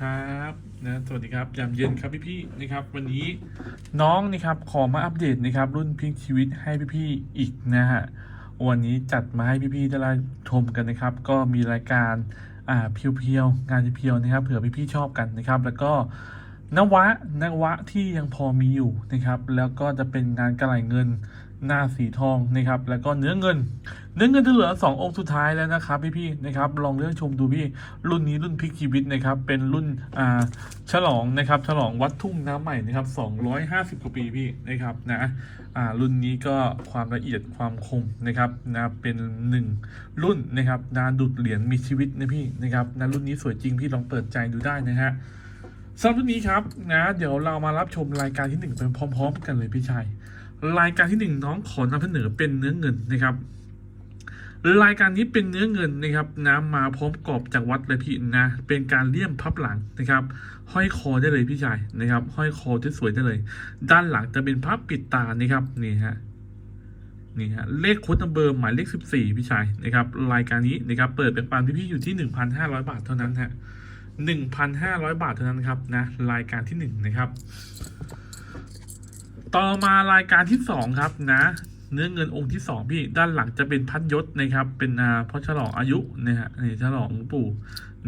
ครับนะสวัสดีครับยามเย็นครับพี่ๆนะครับ วันนี้น้องนะครับขอมาอัปเดตนะครับ รุ่นพิงชีวิตให้พี่ๆอีกนะฮะวันนี้จัดมาให้พี่ๆได้รับชมกันนะครับ ก็มีรายการอ่าเพียวๆงานเพียวๆนะครับ เผื่อพี่ๆชอบกันนะครับ แล้วก็ นวะนวะที่ยังพอมีอยู่นะครับ แล้วก็จะเป็นงานกระไหลเงินหน้าสีทองนะครับ แล้วก็เนื้อเงิน เนื้อเงินจะเหลือสององค์สุดท้ายแล้วนะครับพี่ๆนะครับ ลองเลือกชมดูพี่ รุ่นนี้รุ่นพลิกชีวิตนะครับ เป็นรุ่นอ่าฉลองนะครับ ฉลองวัดทุ่งน้ำใหม่นะครับ 250กว่าปีพี่นะครับนะอ่ารุ่นนี้ก็ความละเอียดความคมนะครับนะเป็นหนึ่งรุ่นนะครับนาดุดเหรียญมีชีวิตนะพี่นะครับนะรุ่นนี้สวยจริงพี่ลองเปิดใจดูได้นะฮะ สำหรับรุ่นนี้ครับนะเดี๋ยวเรามารับชมรายการที่หนึ่งเป็นพร้อม ๆ กันเลยพี่ชายรายการที่หนึ่งน้องขอนำเสนอเป็นเนื้อเงินนะครับ รายการนี้เป็นเนื้อเงินนะครับน้ำมาพร้อมกรอบจากวัดเลยพี่นะ เป็นการเลี่ยมพับหลังนะครับ ห้อยคอได้เลยพี่ชายนะครับ ห้อยคอที่สวยได้เลย ด้านหลังจะเป็นพับปิดตานะครับนี่ฮะนี่ฮะเลขโค้ดนัมเบอร์หมายเลขสิบสี่พี่ชายนะครับ รายการนี้นะครับเปิดเป็นปานพี่พี่ๆอยู่ที่หนึ่งพันห้าร้อยบาทเท่านั้นฮะ หนึ่งพันห้าร้อยบาทเท่านั้นครับนะรายการที่หนึ่งนะครับ ต่อมารายการที่สองครับนะ เนื้อเงินองค์ที่สองพี่ด้านหลังจะเป็นพัดยศนะครับ เป็นอ่าพระฉลองอายุนะฮะนี่ฉลองหลวงปู่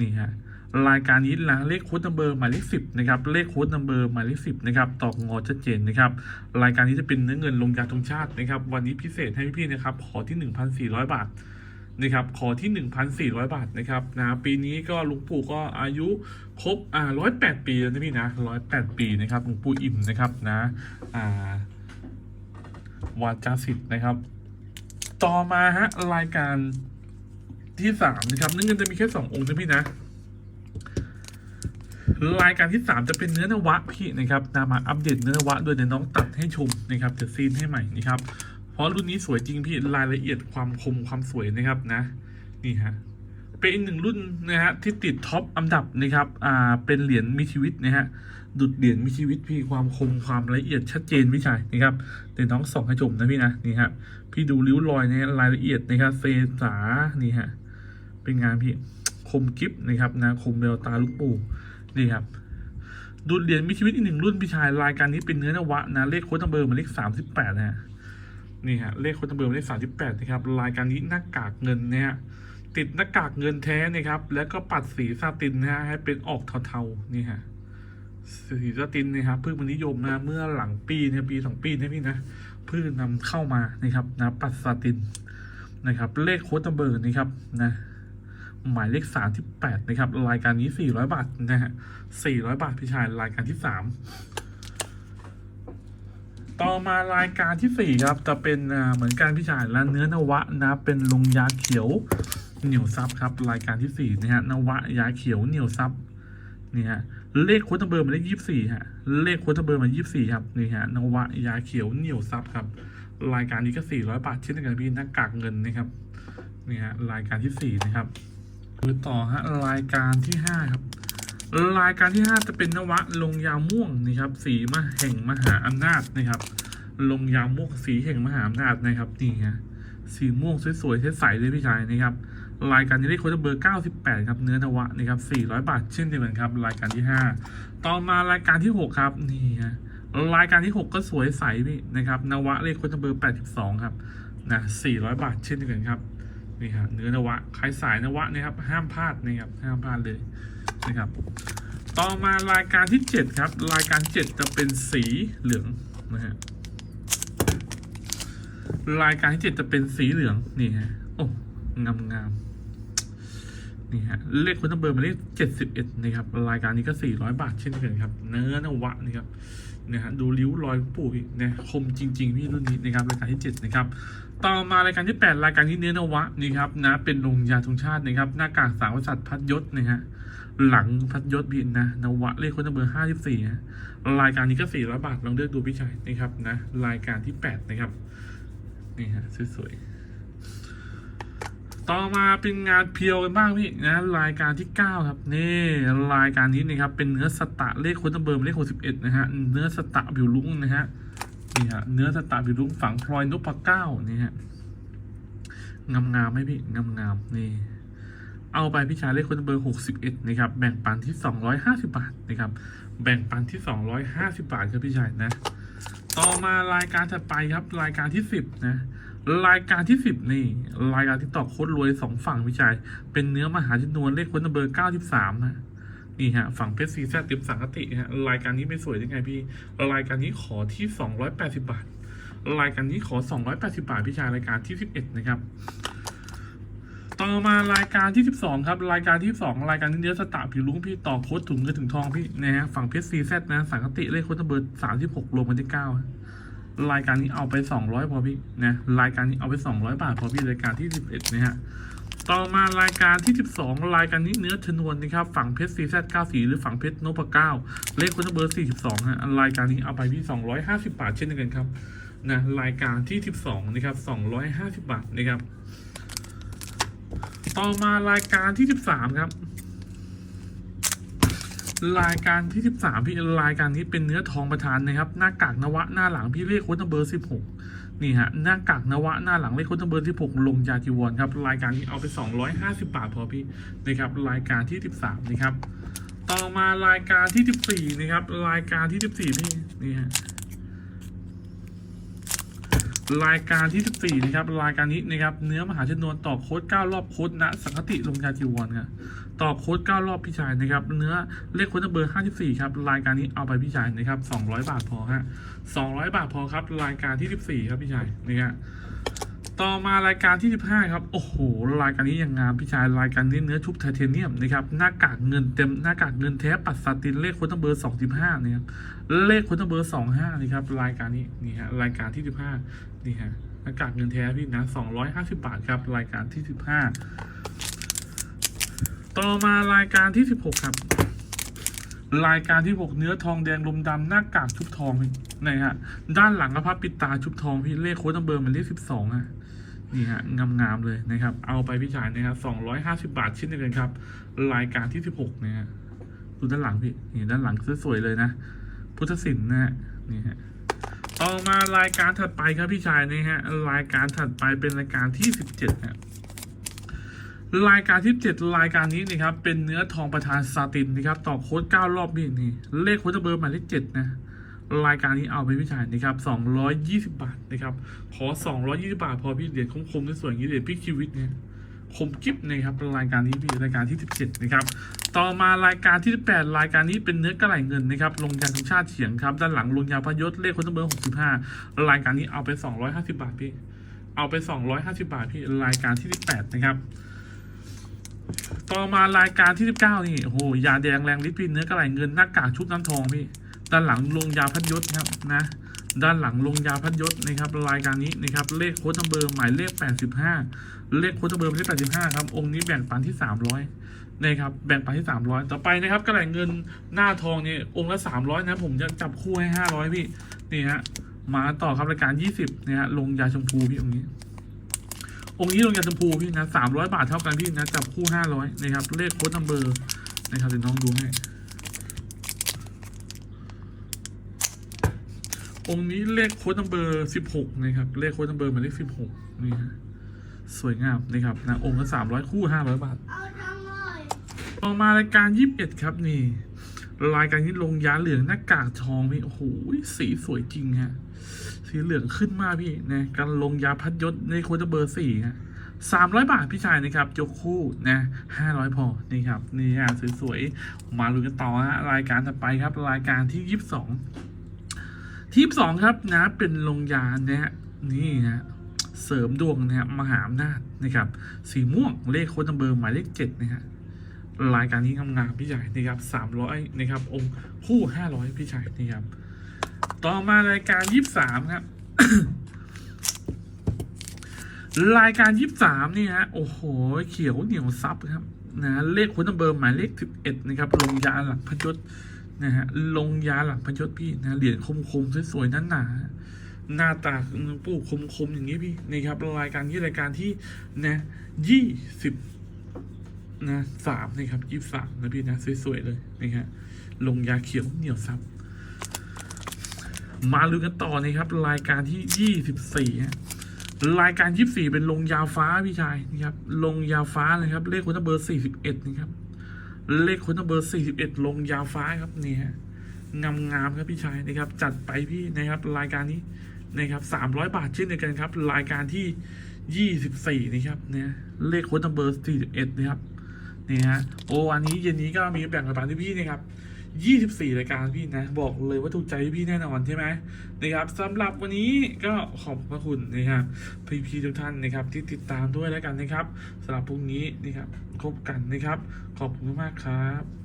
นี่ฮะรายการนี้นะเลขโค้ดนัมเบอร์หมายเลขสิบนะครับเลขโค้ดนัมเบอร์หมายเลขสิบนะครับตอกงอชัดเจนนะครับรายการนี้จะเป็นเนื้อเงินลงยาธงชาตินะครับวันนี้พิเศษให้พี่ๆนะครับขอที่หนึ่งพันสี่ร้อยบาท นะครับขอที่หนึ่งพันสี่ร้อยบาทนะครับนะปีนี้ก็ลวงปู่ก็อายุครบอ่าร้อยแปดปีแล้วนะพี่นะร้อยแปดปีนะครับลวงปู่อิ่มนะครับนะอ่าวาจาสิทธิ์นะครับ ต่อมาฮะรายการที่สามนะครับเนื้อเงินจะมีแค่สององค์นะพี่นะรายการที่สามจะเป็นเนื้อนวะพี่นะครับนามาอัปเดตเนื้อนวะโดยในน้องตัดให้ชมนะครับจะซีนให้ใหม่นะครับ เพราะรุ่นนี้สวยจริงพี่รายละเอียดความคมความสวยนะครับนะ นี่ฮะเป็นอีกหนึ่งรุ่นนะฮะที่ติดท็อปอันดับนะครับอ่าเป็นเหรียญมีชีวิตนะฮะดุดเหรียญมีชีวิตพี่ความคมความละเอียดชัดเจนพี่ชายนะครับเดี๋ยวน้องส่องให้ชมนะพี่นะนี่ฮะพี่ดูริ้วรอยในรายละเอียดนะครับเซษานี่ฮะเป็นงานพี่คมกิฟนะครับนะคมเบลตาลูกปู่นี่ครับดุดเหรียญมีชีวิตอีกหนึ่งรุ่นพี่ชายรายการนี้เป็นเนื้อนวะนะเลขโค้ดนัมเบอร์หมายเลขสามสิบแปดนะฮะ นี่ฮะเลขโค้ดนัมเบอร์เลขสามสิบแปดนะครับรายการนี้หน้ากากเงินนะฮะติดหน้ากากเงินแท้นะครับแล้วก็ปัดสีซาตินนะฮะให้เป็นออกเทาๆนี่ฮะสีสตินนะครับเพิ่งมานิยมนะเมื่อหลังปีเนี่ยปีสองปีเนี่ยพี่นะเพิ่งนำเข้ามานะครับนะปัสสตินนะครับ เลขโค้ดนัมเบอร์นะครับนะหมายเลขสามที่แปดนะครับ รายการนี้สี่ร้อยบาทนะฮะสี่ร้อยบาทพี่ชายรายการที่สาม ต่อมารายการที่สี่ครับ จะเป็นเหมือนกันพี่ชายและเนื้อนวะนะเป็นลงยาเขียวเหนียวซับครับ รายการที่สี่นะฮะนวะยาเขียวเหนียวซับนี่ฮะเลขโค้ดนัมเบอร์มาเลขยี่สี่ฮะเลขโค้ดนัมเบอร์มายี่สี่ครับนี่ฮะนวะยาเขียวเหนียวซับครับ รายการนี้ก็สี่ร้อยบาทเช่นเดียวกันพี่หน้ากากเงินนะครับนี่ฮะรายการที่สี่นะครับดูต่อฮะรายการที่ห้าครับ รายการที่ห้าจะเป็นนวะลงยาม่วงนี่ครับ สีมหแห่งมหาอำนาจนะครับ ลงยาม่วงสีแห่งมหาอำนาจนะครับนี่ฮะสีม่วงสวยๆใสๆเลยพี่ชายนะครับรายการนี้ได้โค้ดเบอร์ 98 ครับ เนื้อนวะนะครับ 400 บาทเช่นเดียวกันครับ รายการที่ 5 ต่อมารายการที่ 6 ครับ นี่ฮะ รายการที่ 6 ก็สวยใสพี่นะครับ นวะเลขโค้ดเบอร์ 82 ครับ นะ 400 บาทเช่นเดียวกันครับ นี่ฮะเนื้อนวะใครสายนวะนะครับ ห้ามพลาดนะครับห้ามพลาดเลยนะครับ ต่อมารายการที่ 7 ครับ รายการ 7 จะเป็นสีเหลืองนะฮะรายการที่ 7 จะเป็นสีเหลืองนี่ฮะโอ้งามงามๆ นี่ฮะเลขคุณนัมเบอร์มาเลขเจ็ดสิบเอ็ดนะครับรายการนี้ก็สี่ร้อยบาทเช่นกันครับ เนื้อนวะนี่ครับเนี่ยฮะดูริ้วรอยปู่พี่เนี่ยคมจริง ๆ พี่รุ่นนี้นะครับรายการที่เจ็ดนะครับต่อมารายการที่แปดรายการที่เนื้อนวะนี่ครับนะเป็นลงยาธงชาตินะครับหน้ากากสาวสัตว์พัดยศนะฮะหลังพัดยศพี่นะนวะเลขคุณนัมเบอร์ห้าสิบสี่ฮะรายการนี้ก็สี่ร้อยบาทลองเลือกดูพี่ชายนะครับนะรายการที่แปดนะครับนี่ฮะสวยๆ ต่อมาเป็นงานเพียวกันบ้างพี่นะรายการที่ 9 ครับนี่รายการนี้นะครับเป็นเนื้อสตะเลขคนัมเบอร์เลข61นะฮะเนื้อสตะบิวลุงนะฮะนี่ฮะเนื้อสตะบิวลุงฝังพลอยนพเก้านี่ฮะงามๆไหมพี่งามๆนี่ เอาไปพี่ชายเลขคนเบอร์หกสิบเอ็ดนะครับแบ่งปันที่สองร้อยห้าสิบาทนะครับแบ่งปันที่สองร้อยห้าสิบาทครับพี่ชายนะ ต่อมารายการถัดไปครับรายการที่สิบนะ รายการที่สิบนี่ รายการที่ตอกโคตรรวยสองฝั่งพี่ชายเป็นเนื้อมหาชนวนเลขคนเบอร์เก้าสิบสามนะนี่ฮะ ฝั่งเพชรซีแซดติมสังกติฮะรายการนี้ไม่สวยได้ไงพี่ รายการนี้ขอที่สองร้อยแปดสิบาท รายการนี้ขอสองร้อยแปดสิบาทพี่ชายรายการที่สิบเอ็ดนะครับต่อมารายการที่สิบสองครับ รายการที่สองรายการที่เนื้อสตาผิวลุ้งพี่ต่อโค้ดถุงกระถึงทองพี่นะฮะฝั่งเพชรซีแซดนะสังกติเลขค้ดเบอร์สามสิบหกรวมกันที่เก้า รายการนี้เอาไปสองร้อยพอพี่นะรายการนี้เอาไปสองร้อยบาทพอพี่รายการที่สิบเอ็ดนะฮะต่อมารายการที่สิบสองรายการนี้เนื้อชนวนนะครับฝั่งเพชรซีแซดเก้าสีหรือฝั่งเพชรโนปเก้าเลขค้ดเบอร์สี่สิบสองฮะรายการนี้เอาไปพี่สองร้อยห้าสิบบาทเช่นเดียวกันครับนะรายการที่สิบสองนะครับสองร้อยห้าสิบบาทนะครับ ต่อมารายการที่สิบสามครับ รายการที่สิบสามพี่รายการนี้เป็นเนื้อทองประธานนะครับ หน้ากากนวะหน้าหลังพี่เลขโค้ดเบอร์สิบหกนี่ฮะหน้ากากนวะหน้าหลังเลขโค้ดเบอร์สิบหกลงยาจีวรครับ รายการนี้เอาไปสองร้อยห้าสิบบาทพอพี่นะครับ รายการที่สิบสามนะครับ ต่อมารายการที่สิบสี่นะครับ รายการที่สิบสี่พี่ นี่ฮะรายการที่ 14 นะครับ รายการนี้นะครับ เนื้อมหาชนวนต่อโค้ด9รอบโค้ดณสังคติลงยาจีวรครับ ต่อโค้ด9รอบพี่ชายนะครับ เนื้อเลขโค้ดเบอร์ 54 ครับ รายการนี้เอาไปพี่ชายนะครับ 200 บาทพอฮะ200 บาทพอครับ รายการที่ 14 ครับพี่ชายนี่ฮะต่อมารายการที่ 15 ครับ โอ้โห รายการนี้ยังงามพี่ชาย รายการนี้เนื้อชุบไทเทเนียมนะครับ หน้ากากเงินเต็ม หน้ากากเงินแท้ปัดซาตินเลขโค้ดเบอร์ 25นะครับเลขโค้ดเบอร์25นะครับ รายการนี้นี่ฮะ รายการที่ 15นี่ฮะ หน้ากากเงินแท้พี่นะ250 บาทครับ รายการที่ 15 ต่อมารายการที่16ครับ รายการที่6เนื้อทองแดงลมดำหน้ากากชุบทองพี่นี่ฮะ ด้านหลังกระพับปิดตาชุบทองพี่เลขโค้ดนัมเบอร์มันเลข12อะนี่ฮะงามๆเลยนะครับ เอาไปพี่ชายนะครับ250บาทเช่นเดียวกันครับ รายการที่16เนี่ยฮะดูด้านหลังพี่นี่ด้านหลังสวยๆเลยนะ พุทธศิลป์นะฮะนี่ฮะต่อมารายการถัดไปครับพี่ชายนี่ฮะรายการถัดไปเป็นรายการที่สิบเจ็ดฮะ รายการที่เจ็ดรายการนี้นะครับเป็นเนื้อทองประธานซาตินนะครับต่อโค้ดเก้ารอบพี่นี่เลขโค้ดเบอร์หมายเลขเจ็ดนะรายการนี้เอาไปพี่ชายนะครับสองร้อยยี่สิบาทนะครับขอสองร้อยี่สิบาท พอพี่เหรียญคมๆสวยๆอย่างนี้เหรียญพลิกชีวิตเนี่ยคมกิฟนะครับรายการนี้พี่รายการที่ 17 นะครับ ต่อมารายการที่ 18 รายการนี้เป็นเนื้อกระไหลเงินนะครับลงยาธงชาติเฉียงครับด้านหลังลงยาพยศเลขคนเบอร์ 65 รายการนี้เอาไป 250 บาทพี่เอาไป 250 บาทพี่รายการที่ 18 นะครับ ต่อมารายการที่ 19 นี่ โอ้โห ยาแดงแรงฤทธิ์พี่เนื้อกระไหลเงินหน้ากากชุบน้ำทองพี่ ด้านหลังลงยาพัดยศครับนะ ด้านหลังลงยาพัดยศนะครับรายการนี้นะครับเลขโค้ดนัเบอร์หมายเลข 85 เลขโค้ดนัเบอร์หมายเลข85 ครับ องค์นี้แบ่งปันที่ 300นะครับแบ่งปันที่ 300 ต่อไปนะครับกระไหลเงินหน้าทองเนี่ยองค์ละ 300 นะผมจะจับคู่ให้ 500 พี่นี่ฮะมาต่อครับรายการ 20นะฮะลงยาชมพูพี่องค์นี้ องค์นี้ลงยาชมพูพี่นะ300บาทเท่ากันพี่นะจับคู่500นะครับเลขโค้ดนัมเบอร์นะครับเดี๋ยวน้องดูให้องค์นี้เลขโค้ดนัมเบอร์สิบหกนะครับเลขโค้ดนัมเบอร์หมายเลขสิบหกนี่ฮะสวยงามนะครับนะองค์ละสามร้อยคู่ห้าร้อยบาทเอาจังเลยต่อมารายการยี่สิบเอ็ดครับนี่รายการนี้ลงยาเหลืองหน้ากากทองพี่โอ้โหสีสวยจริงฮะ สีเหลืองขึ้นมากพี่นะการลงยาพัดยศในโค้ดเบอร์สี่ฮะสามร้อยบาทพี่ชายนะครับยกคู่นะห้าร้อยพอนี่ครับนี่ฮะสวยๆมาลุ้นกันต่อฮะรายการถัดไปครับ รายการที่ยี่สิบสองทีมสองครับนะเป็นลงยานะฮะนี่นะเสริมดวงนะฮะมหาอำนาจนะครับ สีม่วงเลขโค้ดเบอร์หมายเลขเจ็ดนะฮะรายการนี้งามๆพี่ชายนะครับสามร้อยนะครับองค์คู่ห้าร้อยพี่ชายนะครับ ต่อมารายการยี่สามครับ รายการยี่สามนี่ฮะ โอ้โห เขียวเหนียวซับครับ นะ เลขค้ดนัมเบอร์หมายเลขสิบเอ็ดนะครับ ลงยาหลังพยศนะฮะ ลงยาหลังพยศพี่นะ เหรียญคมคมๆสวยๆนั่นหนาหน้าตาปูคมคมๆอย่างนี้พี่นี่ครับรายการที่รายการที่นะยี่สิบนะสามนะครับยี่สามนะพี่นะสวยๆเลยนี่ฮะลงยาเขียวเหนียวซับ มาลุ้นกันต่อนะครับ รายการที่ยี่สิบสี่รายการยี่สี่เป็นลงยาวฟ้าพี่ชายนะครับ ลงยาวฟ้านะครับ เลขคนเบอร์สี่สิบเอ็ดนะครับ เลขคนเบอร์สี่สิบเอ็ดลงยาวฟ้าครับนี่ฮะงามงามๆครับพี่ชายนะครับ จัดไปพี่นะครับ รายการนี้นะครับสามร้อยบาทเช่นเดียวกันครับ รายการที่ยี่สิบสี่นะครับเนี่ยเลขคนเบอร์สี่สิบเอ็ดนะครับนี่ฮะโอ้วันนี้เย็นนี้ก็มีแบ่งกันไปที่พี่นะครับ 24 รายการพี่นะ บอกเลยว่าถูกใจพี่แน่นอนใช่ไหมนะครับสำหรับวันนี้ก็ขอบพระคุณนะครับพี่พี่ๆทุกท่านนะครับ ที่ติดตามด้วยแล้วกันนะครับสำหรับพรุ่งนี้นะครับพบกันนะครับ ขอบคุณมากครับ